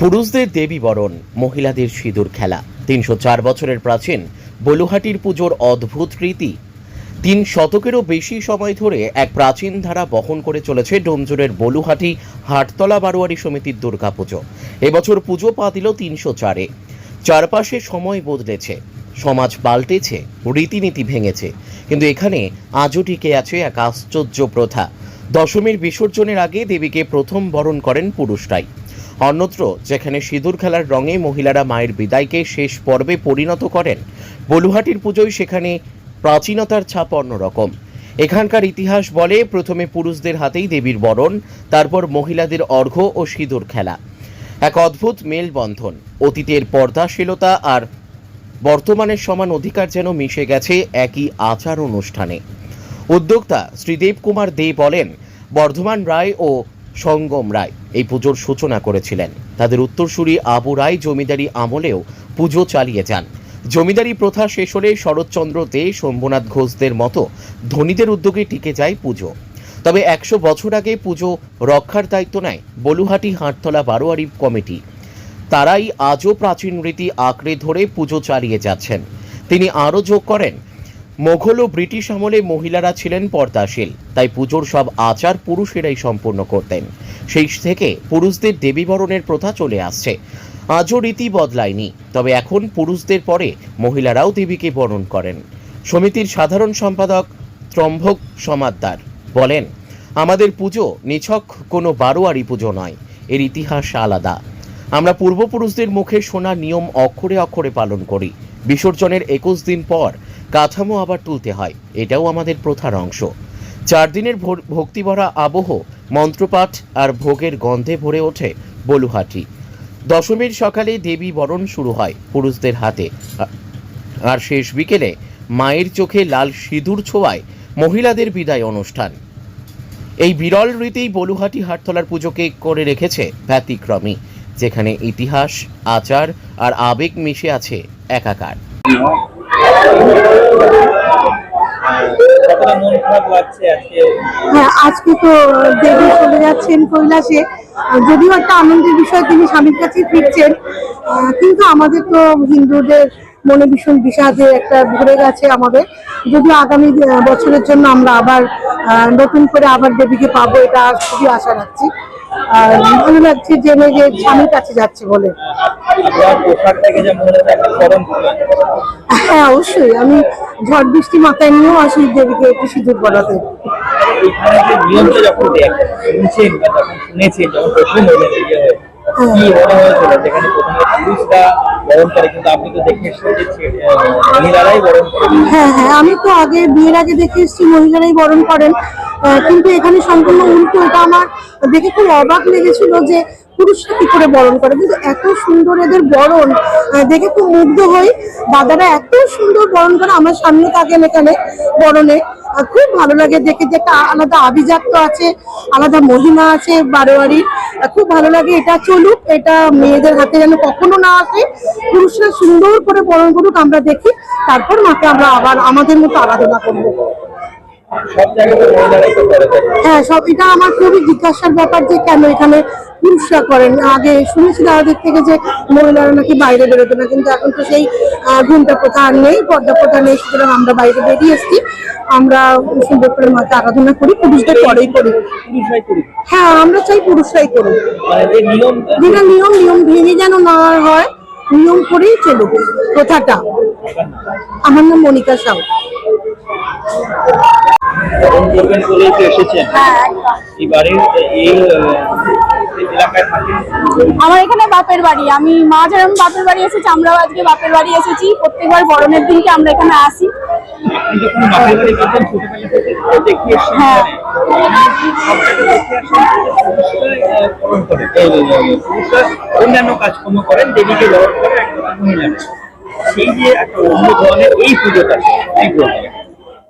পুরুষদের দেবী বরণ, মহিলাদের সিঁদুর খেলা। তিনশো চার বছরের প্রাচীন বলুহাটির পুজোর অদ্ভুত রীতি। তিন শতকেরও বেশি সময় ধরে এক প্রাচীন ধারা বহন করে চলেছে ডোমজুরের বলুহাটি হাটতলা বারোয়ারি সমিতির দুর্গাপুজো। এবছর পুজো পা দিল তিনশো চারে। চারপাশে সময় বদলেছে, সমাজ পাল্টেছে, রীতিনীতি ভেঙেছে। কিন্তু এখানে আজও টিকে আছে এক আশ্চর্য প্রথা। দশমীর বিসর্জনের আগে দেবীকে প্রথম বরণ করেন পুরুষরাই। অন্যত্র, যেখানে সিঁদুর খেলার রঙে মহিলারা মায়ের বিদায়কে শেষ পর্বে পরিণত করেন। বলুহাটির পুজোয় সেখানে প্রাচীনতার ছাপ অন্যরকম এখানকার ইতিহাস বলে প্রথমে পুরুষদের হাতেই দেবীর বরণ, তারপর মহিলাদের অর্ঘ্য ও সিঁদুর খেলা। এক অদ্ভুত মেলবন্ধন, অতীতের পর্দাশীলতা আর বর্তমানের সমান অধিকার যেন মিশে গেছে একই আচার অনুষ্ঠানে। উদ্যোক্তা শ্রীদেব কুমার দে বলেন, বর্ধমান রায় ও সঙ্গম রায় এই পুজোর সূচনা করেছিলেন। তাদের উত্তরসূরি আবু রায় জমিদারি আমলেও পুজো চালিয়ে যান। জমিদারি প্রথা শেষ হলে শরৎচন্দ্র দে শম্ভুনাথ ঘোষদের মতো ধনীদের উদ্যোগে টিকে যায় পুজো। তবে একশো বছর আগে পুজো রক্ষার দায়িত্ব নেয় বলুহাটি হাটতলা বারোয়ারি কমিটি। তারাই আজও প্রাচীন রীতি আঁকড়ে ধরে পুজো চালিয়ে যাচ্ছেন। তিনি আরও যোগ করেন মোঘল ও ব্রিটিশ আমলে মহিলারা ছিলেন পর্দাশীল, তাই পুজোর সব আচার পুরুষেরাই সম্পূর্ণ করতেন। সেই থেকে পুরুষদের দেবীবরণের প্রথা চলে আসছে। আজও রীতি বদলায়নি, তবে এখন পুরুষদের পরে মহিলারাও দেবীকে বরণ করেন। সমিতির সাধারণ সম্পাদক ত্রম্ভক সমাদ্দার বলেন, আমাদের পুজো নিছক কোনো বারোয়ারি পুজো নয়, এর ইতিহাস আলাদা। আমরা পূর্বপুরুষদের মুখে শোনা নিয়ম অক্ষরে অক্ষরে পালন করি। বিসর্জনের একুশ দিন পর কাঠামো আবার তুলতে হয়, এটাও আমাদের প্রথার অংশ। চার দিনের ভোর- ভক্তিভরা আবহ, মন্ত্রপাঠ আর ভোগের গন্ধে ভরে ওঠে বলুহাটি। দশমীর সকালে দেবী বরণ শুরু হয় পুরুষদের হাতে। আর শেষ বিকেলে মায়ের চোখে লাল সিঁদুর ছোঁয়ায় মহিলাদের বিদায় অনুষ্ঠান। এই বিরল রীতি বলুহাটি হাটতলার পুজোকে করে রেখেছে ব্যতিক্রমী, যেখানে ইতিহাস, আচার আর আবেগ মিশে আছে একাকার। হ্যাঁ আজকে তো দেবী চলে যাচ্ছেন কৈলাসে। যদিও একটা আনন্দের বিষয়, তিনি স্বামীর কাছে ফিরছেন। কিন্তু আমাদের তো হিন্দুদের মনে ভীষণ বিষাদে একটা ভরে গেছে আমাদের। যদিও আগামী বছরের জন্য আমরা আবার নতুন করে আবার দেবীকে পাবো, এটা খুবই আশা রাখছি। ভালো লাগছে জেনে যে স্বামীর কাছে যাচ্ছে বলে। হ্যাঁ অবশ্যই। আমি ঝড় বৃষ্টি মাথায় নিয়েও আসি দেবীকে একটু সিঁদুর পড়াতে যখন দেখ যখন শুনেছেন যখন প্রথম হ্যাঁ হ্যাঁ আমি তো আগে, বিয়ের আগে দেখে এসেছি মহিলারাই বরণ করেন। কিন্তু এখানে সম্পূর্ণ উল্টো, এটা আমার দেখে খুব অবাক লেগেছিল যে পুরুষরা কি করে বরণ করে? কিন্তু এত সুন্দর এদের বরণ দেখে খুব মুগ্ধ হই। দাদারা এত সুন্দর বরণ করে আমার সামনে থাকেন এখানে বরণে। খুব ভালো লাগে দেখে যে একটা আলাদা আভিজাত্য আছে আলাদা মহিমা আছে বারোয়ারির। খুব ভালো লাগে এটা চলুক এটা মেয়েদের হাতে যেন কখনো না আসে। পুরুষরা সুন্দর করে বরণ করুক আমরা দেখি। তারপর মাকে আমরা আবার আমাদের মতো আরাধনা করব। হ্যাঁ সব এটা আমার খুবই জিজ্ঞাসার ব্যাপার যে কেন এখানে পুরুষরা করেন। আগে শুনেছি দাদাদের থেকে যে মহিলারা নাকি বাইরে বেরোতো না কিন্তু এখন তো সেই ঘুমটা প্রথা আর নেই পর্দা প্রথা নেই সুতরাং আমরা বাইরে বেরিয়ে এসেছি। আমরা সুন্দর করে মাকে আরাধনা করি পুরুষদের পরেই করি। হ্যাঁ আমরা চাই পুরুষরাই করি মানে যেটা নিয়ম নিয়ম ভেঙে যেন না হয় নিয়ম করেই চলুক। প্রথাটা আমার নাম মনিকা সাউ। বরণ করবেন বলেই তো এসেছেন। হ্যাঁ এবারে এই এলাকায় থাকেন আমার এখানে বাপের বাড়ি। আমি মা যেরকম বাপের বাড়ি এসেছি আমরাও আজকে বাপের বাড়ি এসেছি। প্রত্যেকবার বরণের দিনকে আমরা এখানে আসি। হ্যাঁ। অন্যান্য কাজকর্ম করেন দেবীকে বরণ সেই যে একটা অন্য ধরনের এই পুজোটা এই পুজোটা।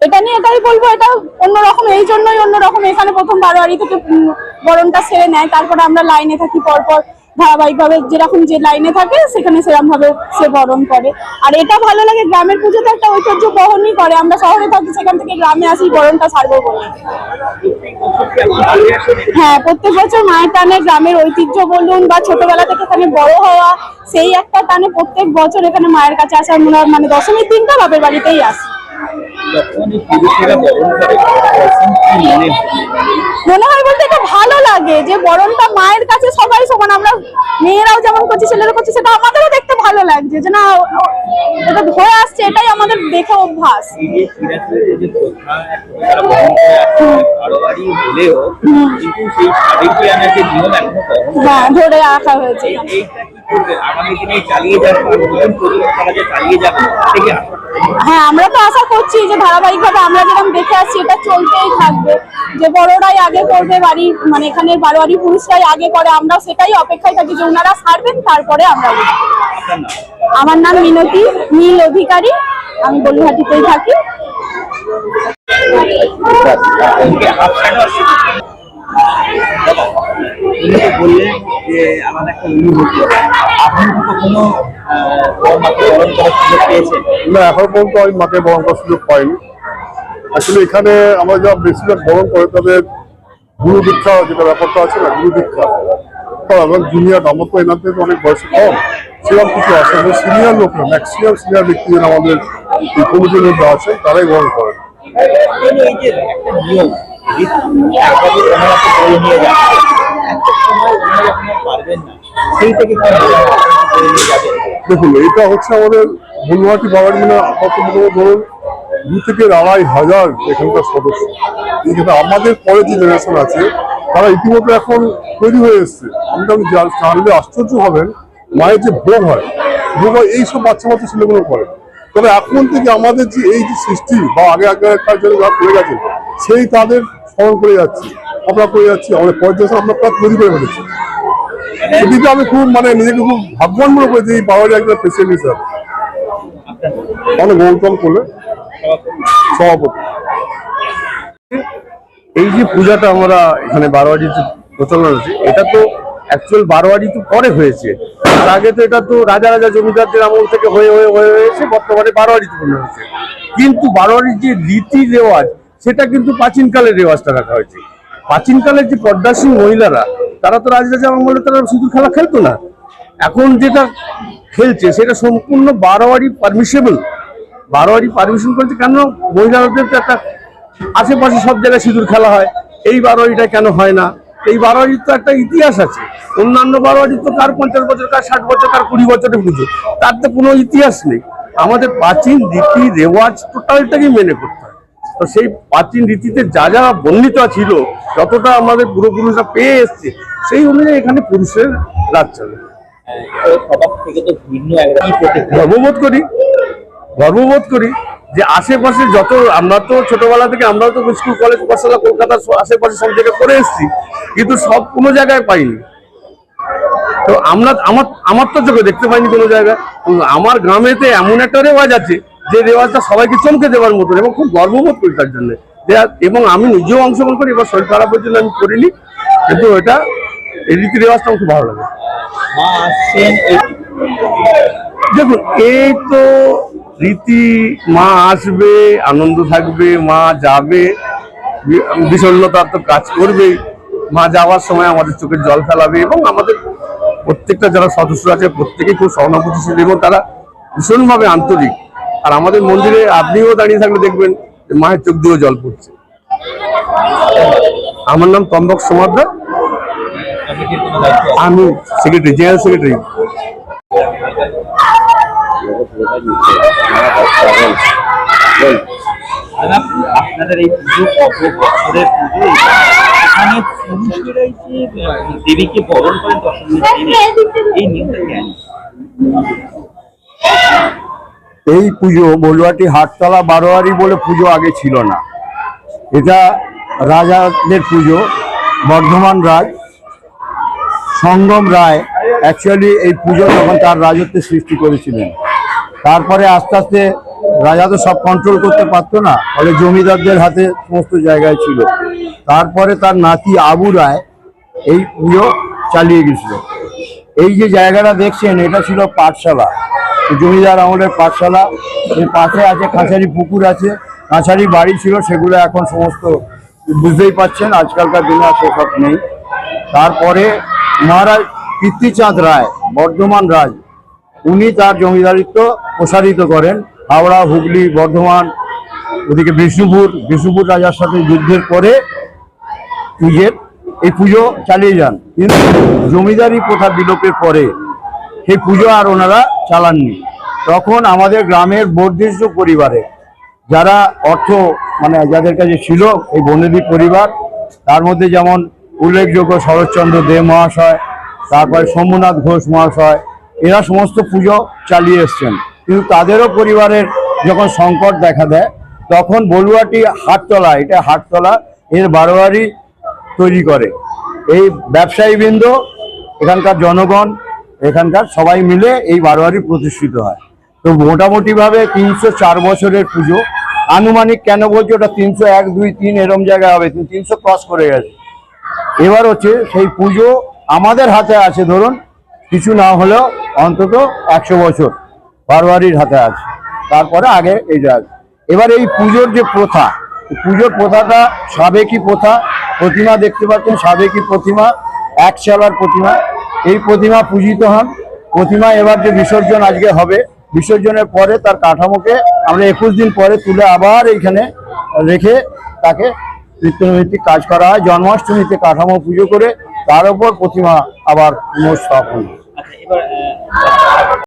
এটা নিয়ে এটাই বলব, এটা অন্যরকম, এই জন্যই অন্যরকম। এখানে প্রথম বারোয়ারি থেকে বরণটা সেরে নেয়, তারপরে আমরা লাইনে থাকি, পরপর ধারাবাহিকভাবে যেরকম যে লাইনে থাকে, সেখানে সেরকম ভাবে সে বরণ করে। আর এটা ভালো লাগে, গ্রামের পুজোতে একটা ঐতিহ্য বহনই করে। আমরা শহরে থাকি, সেখান থেকে গ্রামে আসি, বরণটা সারবো বলে। হ্যাঁ প্রত্যেক বছর মায়ের টানে গ্রামের ঐতিহ্য বলুন বা ছোটবেলা থেকে এখানে বড় হওয়া, সেই একটা টানে প্রত্যেক বছর এখানে মায়ের কাছে আসার মনে মানে দশমীর দিনটা বাপের বাড়িতেই আসি। যখন এই পুরুষেরা বরণ করে তখন কি মনে হয়? মনে হয় বলতে এটা ভালো লাগে যে বরণটা মায়ের কাছে সবাই সমান আমরা মেয়েরাও যেমন করছি ছেলেরা করছি সেটা আমাদেরও দেখতে ভালো লাগছে যে না এটা হয়ে আসছে এটাই আমাদের দেখে অভ্যাস। এই যে সিরাজগঞ্জের যে প্রথা তারা বহন করে আসছে, বারোয়ারি হলেও কিন্তু সেই সাবেকিয়ানা নিয়ম এখনও বহন হ্যাঁ ধরে রাখা হয়েছে। এইটা আগামী দিনে চালিয়ে যাবে আর নতুন প্রজন্ম তারা যে চালিয়ে যাবে থেকে আশা হ্যাঁ আমরা তো আশা করছি যে ধারাবাহিকভাবে আমরা যেরকম দেখে আসছি এটা চলতেই থাকবে যে বড়রাই আগে করবে বাড়ি মানে এখানে বারোয়ারি পুরুষরাই আগে করে আমরা সেটাই অপেক্ষায় থাকি যে ওনারা ছাড়বেন তারপরে আমরা আমার নাম মিনতি নীল অধিকারী আমি বলুহাটিতেই থাকি উনি তো বললেন যে আলাদা একটা অনুভূতি আপনি কি কখনো মাকে বরণ করার সুযোগ পেয়েছেন? না এখন পর্যন্ত আমি মাকে বরণ করার সুযোগ পাইনি। আসলে এখানে আমরা যা বেশিরভাগ বরণ করে তাদের গুরু দীক্ষা যেটা ব্যাপারটা আছে না গুরু দীক্ষা এবং জুনিয়র আমার তো এনার থেকে অনেক বয়সে কম। সেরকম কিছু আছে সিনিয়র লোকরা ম্যাক্সিমাম সিনিয়র ব্যক্তি আমাদের কমিটির মধ্যে আছে তারাই বরণ করেন এই যে একটা নিয়ম দেখুন, এটা হচ্ছে আমাদের বলুয়াটি বাবার মানে আপাতত ধরুন দু থেকে আড়াই হাজার এখানকার সদস্য। এখানে আমাদের পরে যে জেনারেশন আছে, তারা ইতিমধ্যে এখন তৈরি হয়ে এসছে। আমরা যা- জানলে আশ্চর্য হবেন, মায়ের যে ভোগ হয় ভোগ হয় এইসব বাচ্চা বাচ্চা ছেলেগুলো করে। তবে এখন থেকে আমাদের যে এই যে সৃষ্টি, বা আগে জন্য যারা করে গেছে, সেই তাদের স্মরণ করে যাচ্ছি। আমরা করে যাচ্ছি, আমাদের পর্যায়ে আমরা প্রায় তৈরি করে ফেলেছি। এদিকে আমি খুব মানে নিজেকে খুব ভাগ্যবান মনে করি যে এই পাওয়ারে একজন প্রেসিডেন্ট হিসাবে। অনেক গৌতম করলে সভাপতি। এই যে পূজাটা আমরা এখানে বারোয়ারিতে প্রচলন আছে, এটা তো অ্যাকচুয়াল বারোয়ারি তো পরে হয়েছে। তার আগে তো এটা তো রাজা রাজা জমিদারদের আমল থেকে হয়ে হয়ে হয়ে হয়েছে বর্তমানে বারোয়ারিতে পরিণত হয়েছে। কিন্তু বারোয়ারির যে রীতি রেওয়াজ, সেটা কিন্তু প্রাচীনকালের রেওয়াজটা রাখা হয়েছে। প্রাচীনকালের যে পদ্মাসীন মহিলারা, তারা তো রাজা রাজা আমলে তারা সিঁদুর খেলা খেলতো না। এখন যেটা খেলছে, সেটা সম্পূর্ণ বারোয়ারি পারমিশেবল বারোয়ারি পারমিশন করেছে কেন? মহিলাদের তো একটা আশেপাশে সব জায়গায় সিঁদুর খেলা হয়। এই বারোয়ারিটা কেন হয় না? এই বারোয়ারির তো একটা ইতিহাস আছে। অন্যান্য বারোয়ারির তো কার পঞ্চাশ বছর, কার ষাট বছর, কার কুড়ি বছরের পুজো। তার তো কোনো ইতিহাস নেই। আমাদের প্রাচীন রীতি, রেওয়াজ টোটালটাকেই মেনে করতে তো সেই প্রাচীন রীতিতে যা যা বর্ণিত ছিল যতটা আমাদের পূর্বপুরুষরা পেয়ে এসছে সেই অনুযায়ী এখানে পুরুষের রাজ চলে। গর্ববোধ করি গর্ববোধ করি যে আশেপাশে যত আমরা তো ছোটবেলা থেকে আমরা তো স্কুল কলেজ পাঠশালা কলকাতার আশেপাশে সব জায়গায় করে এসেছি কিন্তু সব কোনো জায়গায় পাইনি। তো আমরা আমার আমার তো চোখে দেখতে পাইনি কোনো জায়গায় আমার গ্রামেতে এমন একটা রেওয়াজ আছে যে রেওয়াজটা সবাইকে চমকে দেওয়ার মতন এবং খুব গর্ববোধ করি তার জন্য। এবং আমি নিজেও অংশগ্রহণ করি এবার শরীর খারাপের জন্য আমি করিনি। কিন্তু এটা এই রীতি রেওয়াজটা আমার খুব ভালো লাগে। দেখুন এই তো রীতি মা আসবে আনন্দ থাকবে মা যাবে বিষণ্ণতা তো কাজ করবেই। মা যাওয়ার সময় আমাদের চোখের জল ফেলাবে এবং আমাদের প্রত্যেকটা যারা সদস্য আছে প্রত্যেকেই খুব সহানুভূতিশীল এবং তারা ভীষণভাবে আন্তরিক। আর আমাদের মন্দিরে আপনিও দাঁড়িয়ে থাকলে দেখবেন মায়ের চোখ দিয়েও জল পড়ছে। আমার নাম তম্বক সমাদ্দার? আমি সেক্রেটারি জেনারেল সেক্রেটারি দেবীকে বরণ এই এই পুজো বলুয়াটি হাটতলা বারোয়ারি বলে পুজো আগে ছিল না। এটা রাজাদের পুজো, বর্ধমান রাজ। সঙ্গম রায় অ্যাকচুয়ালি এই পুজো তখন তার রাজত্বের সৃষ্টি করেছিলেন। তারপরে আস্তে আস্তে রাজা তো সব কন্ট্রোল করতে পারতো না, ফলে জমিদারদের হাতে সমস্ত জায়গায় ছিল। তারপরে তার নাতি আবু রায় এই পুজো চালিয়ে গেছিল। এই যে জায়গাটা দেখছেন, এটা ছিল পাঠশালা। জমিদার আমলের পাঠশালা এর পাশে আছে কাছারি পুকুর আছে কাছারি বাড়ি ছিল, সেগুলো এখন সমস্ত বুঝতেই পাচ্ছেন, আজকালকার দিনে আর সেসব নেই। তারপরে মহারাজ কীর্তিচাঁদ রায়, বর্ধমান রাজ, উনি তার জমিদারিত্ব প্রসারিত করেন। হাওড়া, হুগলি, বর্ধমান, ওদিকে বিষ্ণুপুর বিষ্ণুপুর রাজার সাথে যুদ্ধের পরে পুজোর, এই পুজো চালিয়ে যান। কিন্তু জমিদারি প্রথা বিলোপের পরে, সেই পুজো আর ওনারা চালাননি। তখন আমাদের গ্রামের বর্ধিষ্ঠ পরিবারে যারা অর্থ মানে যাদের কাছে ছিল এই বনেদি পরিবার, তার মধ্যে যেমন উল্লেখযোগ্য শরৎচন্দ্র দে মহাশয়, তারপরে সোমনাথ ঘোষ মহাশয়, এরা সমস্ত পুজো চালিয়ে এসছেন। কিন্তু তাদেরও পরিবারের যখন সংকট দেখা দেয়, তখন বলুয়াটি হাটতলা, এটা হাটতলা, এর বারোয়ারি তৈরি করে। এই ব্যবসায়ীবৃন্দ, এখানকার জনগণ এখানকার সবাই মিলে এই বারোয়ারি প্রতিষ্ঠিত হয়। তো মোটামুটিভাবে তিনশো চার বছরের পুজো। আনুমানিক কেন বলছি ওটা তিনশো এক, দুই, তিন এরম জায়গায় হবে তিনশো ক্রস করে গেছে। এবার হচ্ছে সেই পুজো আমাদের হাতে আছে, ধরুন, কিছু না হলেও অন্তত একশো বছর বারোয়ারির হাতে আছে। তারপরে আগে এইটা আছে। এবার এই পুজোর যে প্রথা, পুজোর প্রথাটা সাবেকি প্রথা, প্রতিমা দেখতে পাচ্ছেন, সাবেকি প্রতিমা, এক চালার প্রতিমা। এই প্রতিমা পূজিত হন। প্রতিমা এবার যে বিসর্জন আজকে হবে, বিসর্জনের পরে তার কাঠামোকে আমরা একুশ দিন পরে তুলে আবার এইখানে রেখে তাকে নিত্যনৈতিক কাজ করা হয়। জন্মাষ্টমীতে কাঠামো পুজো করে তার উপর প্রতিমা আবার পুনঃস্থাপন।